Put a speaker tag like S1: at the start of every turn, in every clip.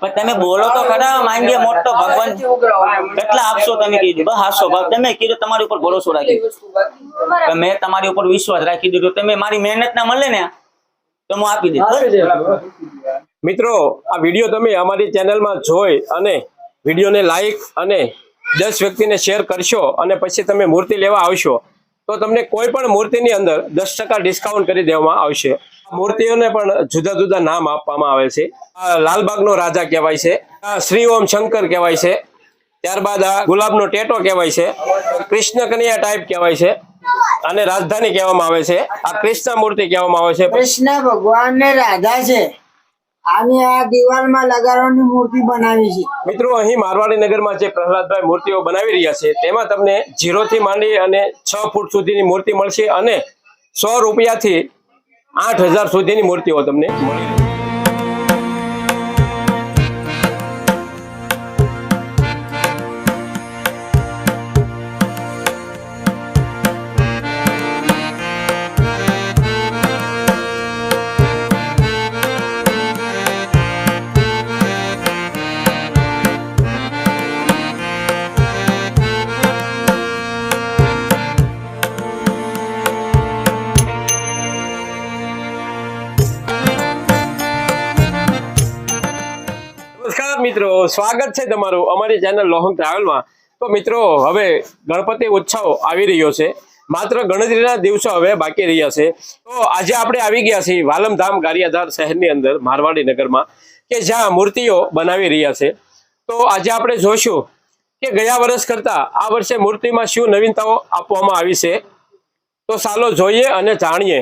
S1: પણ તમે બોલો તો ખરા માંડીએ મોટો ભગવાન. કેટલા આપશો તમે કીધું? બસ હાસો તમે કીધું તમારી ઉપર ભરોસો રાખી મેં તમારી ઉપર વિશ્વાસ રાખી દીધો. તમે મારી મહેનત ના મળે ને, તો હું આપી દઈશ.
S2: મિત્રો, આ વીડિયો તમે અમારી ચેનલમાં જોઈ અને વિડીયોને લાઈક અને દસ વ્યક્તિને શેર કરશો અને પછી તમે મૂર્તિ લેવા આવશો, તો તમને કોઈ પણ મૂર્તિની અંદર દસ ડિસ્કાઉન્ટ કરી દેવામાં આવશે. મૂર્તિઓને પણ જુદા જુદા નામ આપવામાં આવે છે. આ લાલબાગનો રાજા કહેવાય છે. શ્રી ઓમ શંકર કહેવાય છે. ત્યારબાદ આ ગુલાબનો ટેટો કહેવાય છે. કૃષ્ણ કન્યા ટાઈપ કહેવાય છે. અને રાજધાની કહેવામાં આવે છે. આ કૃષ્ણ મૂર્તિ કહેવામાં આવે છે.
S3: કૃષ્ણ ભગવાન ને રાધા છે. આની આ દિવાલમાં લગાડવાની મૂર્તિ બનાવી છે.
S2: મિત્રો અહીં મારવાડી નગરમાં જે પ્રહલાદભાઈ મૂર્તિઓ બનાવી રહ્યા છે તેમાં તમને જીરો થી માંડી અને છ ફૂટ સુધીની મૂર્તિ મળશે અને સો રૂપિયાથી આઠ હજાર સુધીની મૂર્તિઓ તમને મળી મિત્રો, સ્વાગત છે તમારું અમારી ચેનલ લોહંગ ટ્રાવેલમાં તો મિત્રો, હવે ગણપતિ ઉત્સવ આવી રહ્યો છે. માત્ર ગણતરીના દિવસો હવે બાકી રહ્યા છે. તો આજે આપણે આવી ગયા છીએ વાલમધામ ગારિયાધાર શહેરની અંદર, મારવાડી નગરમાં, કે જ્યાં મૂર્તિઓ બનાવી રહ્યા છે. તો આજે આપણે જોઈશું કે ગયા વર્ષ કરતા આ વર્ષે મૂર્તિમાં શું નવીનતાઓ આપવામાં આવી છે. તો ચાલો જોઈએ અને જાણીએ.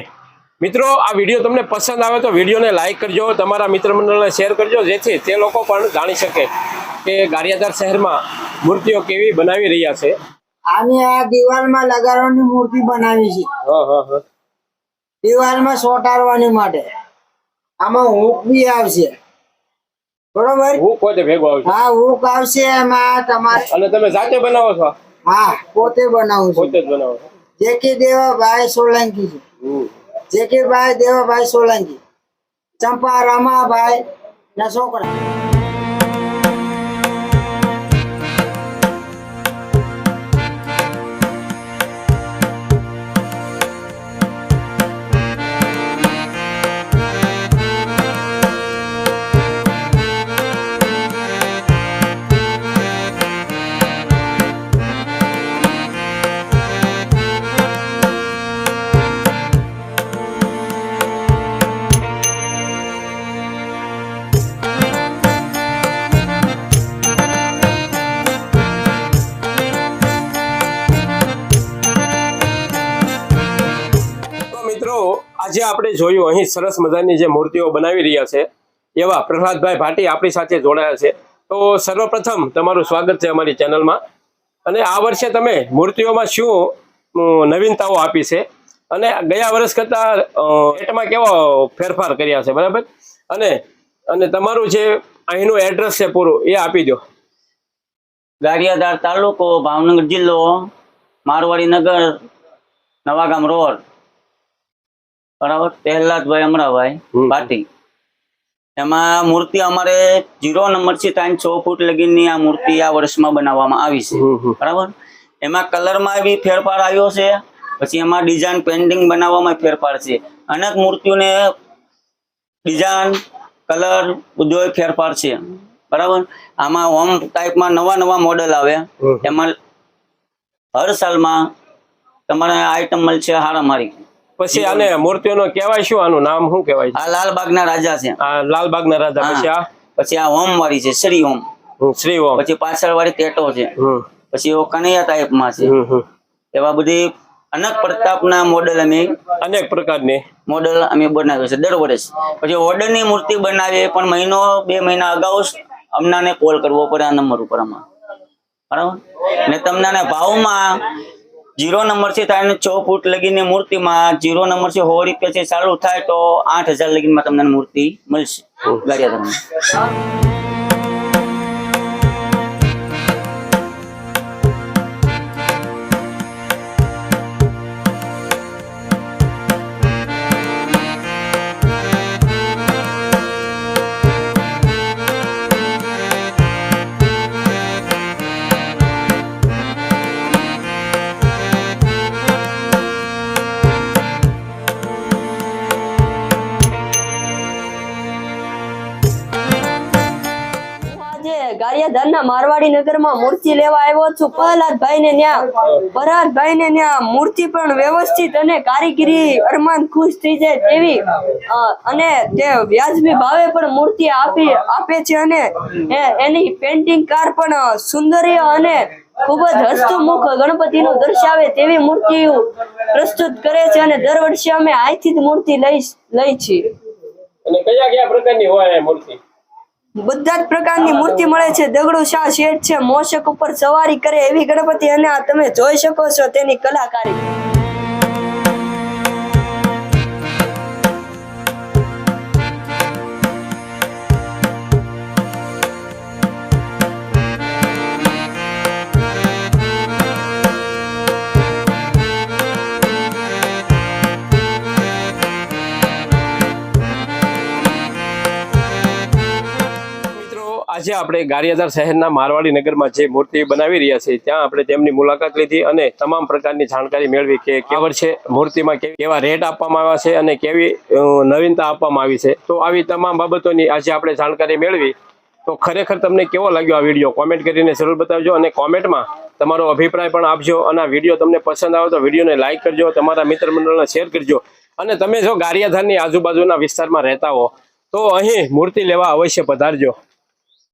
S2: મિત્રો આ વીડિયો તમને પસંદ આવે તો વિડીયોને લાઇક કરજો તમારા મિત્ર મંડળને શેર કરજો જેથી તે લોકો પણ જાણી શકે કે ગારિયાધાર શહેરમાં મૂર્તિઓ કેવી બનાવી રહ્યા છે.
S3: આની આ દિવાલમાં લગાડવાની મૂર્તિ બનાવી છે. દિવાલમાં સોટાડવાની માટે. આમાં હુક બી આવશે. બરોબર?
S2: હું પોતે ભેગો આવશે
S3: હા હુક આવશે એમાં તમારે
S2: અને તમે જાતે બનાવો છો?
S3: હા પોતે બનાવું છું.
S2: પોતે જ બનાવો છો.
S3: જે કે દેવાભાઈ સોલંકી છે.
S2: હમ.
S3: જે કે ભાઈ દેવાભાઈ સોલંકી ચંપા રમાભાઈ ના છોકરા
S2: આજે આપણે જોયું, અહીં સરસ મજાની જે મૂર્તિઓ બનાવી રહ્યા છે, એવા પ્રહલાદભાઈ ભાટી આપણી સાથે જોડાયા છે. તો સર્વપ્રથમ તમારું સ્વાગત છે અમારી ચેનલમાં. અને આ વર્ષે તમે મૂર્તિઓમાં શું નવીનતાઓ આપી છે? અને ગયા વર્ષ કરતા એટમાં કેવો ફેરફાર કર્યા છે, બરાબર? અને અને તમારું જે અહીંનું એડ્રેસ છે પૂરું, એ આપી દો.
S1: ગારિયાધાર તાલુકો ભાવનગર જિલ્લો, મારવાડી નગર, નવાગામ રોડ. બરાબર પહેલાદભાઈ અમરાભાઈ. પાટી એમાં મૂર્તિ અમારે જીરો નંબર છે ત્રણ છ ફૂટ લગીની આ મૂર્તિ આ વર્ષમાં બનાવવામાં આવી છે. બરાબર? એમાં કલરમાં બી ફેરફાર આવ્યો છે પછી એમાં ડિઝાઇન પેન્ટિંગ બનાવવામાં ફેરફાર છે. અનેક મૂર્તિઓને ડિઝાઇન કલર બધો ફેરફાર છે. બરાબર? આમાં હોમ ટાઈપમાં નવા નવા મોડેલ આવે. એમાં હર સાલમાં તમારે આઈટમ મળશે હારામારી.
S2: પછી આને મૂર્તિઓનો કહેવાય શું? આનું નામ શું કહેવાય?
S1: આ લાલબાગના રાજા છે.
S2: આ લાલબાગના રાજા પછી આ.
S1: પછી આ ઓમ વાળી છે શ્રી
S2: ઓમ શ્રી ઓમ
S1: પછી પાછળ વાળી ટેટો છે. પછી એવો કનૈયા ટાઈપમાં છે. એવા બધી અનેક પ્રતાપના મોડેલ અમે
S2: અનેક પ્રકારની.
S1: મોડેલ અમે બનાવ્યો છે દર વર્ષ. પછી ઓર્ડરની મૂર્તિ બનાવીએ પણ મહિનો બે મહિના અગાઉ અમને અમનાને કોલ કરવો પડે આ નંબર ઉપર આમાં. બરાબર? ને તમને ભાવમાં જીરો નંબર છે થાય છ ફૂટ લગીને મૂર્તિમાં જીરો નંબર છે સો રૂપિયા છે ચાલુ થાય તો આઠ હજાર લગીનમાં તમને મૂર્તિ મળશે. ગાડિયા
S4: આજે ગારિયાધારના મારવાડી નગરમાં મૂર્તિ લેવા આવ્યો છું. પ્રહલાદભાઈ ને ત્યાં પ્રહલાદભાઈ ને ત્યાં મૂર્તિ પણ વ્યવસ્થિત અને કારીગરી અરમાન ખુશ થઈ જાય તેવી અને તે વ્યાજબી ભાવે પણ મૂર્તિ આપી, આપે છે અને એની પેન્ટિંગ કાર પણ સુંદર્ય અને ખૂબ જ હસ્તમુખ ગણપતિનું દર્શાવે તેવી મૂર્તિ પ્રસ્તુત કરે છે અને દર વર્ષે અમે અહીંથી જ મૂર્તિ લઈ લઈ છીએ.
S2: અને કયા કયા પ્રકારની હોય મૂર્તિ?
S4: બધા જ પ્રકારની મૂર્તિ મળે છે. દગડુ શાહ શેઠ છે, મોશક ઉપર સવારી કરે એવી ગણપતિ અને આ તમે જોઈ શકો છો તેની કલાકારી.
S2: આજે આપણે ગારિયાધાર શહેરના મારવાડી નગરમાં જે મૂર્તિ બનાવી રહ્યા છે, ત્યાં આપણે તેમની મુલાકાત લીધી અને તમામ પ્રકારની જાણકારી મેળવી કે કેવર છે, મૂર્તિમાં કેવી- કેવા રેટ આપવામાં આવ્યા છે અને કેવી નવીનતા આપવામાં આવી છે. તો આવી તમામ બાબતોની આજે આપણે જાણકારી મેળવી. તો ખરેખર તમને કેવો લાગ્યો આ વીડિયો? કોમેન્ટ કરીને જરૂર બતાવજો અને કોમેન્ટમાં તમારો અભિપ્રાય પણ આપજો અને આ વીડિયો તમને પસંદ આવે તો વિડીયોને લાઇક કરજો, તમારા મિત્ર મંડળને શેર કરજો. અને તમે જો ગારિયાધારની આજુબાજુના વિસ્તારમાં રહેતા હો, તો અહીં મૂર્તિ લેવા અવશ્ય પધારજો.